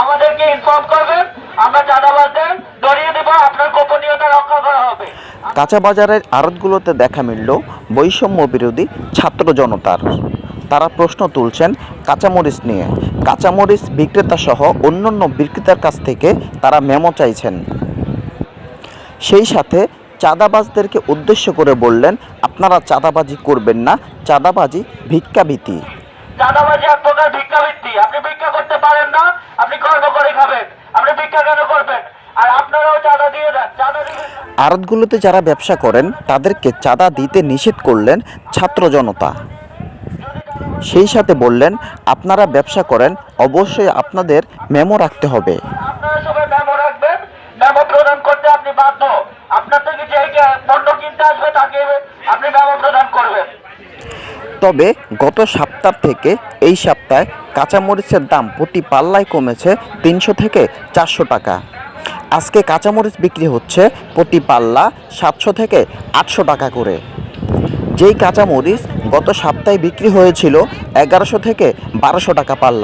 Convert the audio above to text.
আমাদেরকে ইনফর্ম করবেন আমরা চাঁদাবাজদের ধরিয়ে দেবো আপনার গোপনীয়তা রক্ষা করা হবে। কাঁচা বাজারের আড়তগুলোতে দেখা মিলল বৈষম্য বিরোধী ছাত্র জনতার। তারা প্রশ্ন তুলছেন কাঁচামরিচ নিয়ে। কাঁচামরিচ বিক্রেতা সহ অন্যান্য বিক্রেতার কাছ থেকে তারা মেমো চাইছেন। সেই সাথে চাঁদাবাজদেরকে উদ্দেশ্য করে বললেন আপনারা চাঁদাবাজি করবেন না চাঁদাবাজি ভিক্ষাবৃত্তি। চাঁদাবাজি এক প্রকার ভিক্ষাবৃত্তি। আপনি ভিক্ষা করতে পারেন না আপনি কর্ম করে খাবেন আপনি ভিক্ষা কেন করবেন আর আপনারাও চাঁদা দিয়ে দেন চাঁদা দিবেন আড়তগুলোতে যারা ব্যবসা করেন তাদেরকে চাঁদা দিতে নিষেধ করলেন ছাত্র জনতা। সেই সাথে বললেন আপনারা ব্যবসা করেন অবশ্যই আপনাদের মেমো রাখতে হবে। আপনারা সবাই মেমো রাখবেন মেমো প্রদান করতে আপনি বাধ্য। আপনার থেকে যে পণ্য কিনতে আসবে তাকে আপনি মেমো প্রদান করবেন। তবে গত সপ্তাহ থেকে এই সপ্তাহে কাঁচামরিচের দাম প্রতি পাল্লায় কমেছে তিনশো থেকে চারশো টাকা। আজকে কাঁচামরিচ বিক্রি হচ্ছে প্রতি পাল্লা সাতশো থেকে আটশো টাকা করে। যেই কাঁচামরিচ গত সপ্তাহে বিক্রি হয়েছিল এগারোশো থেকে বারোশো টাকা পাল্লা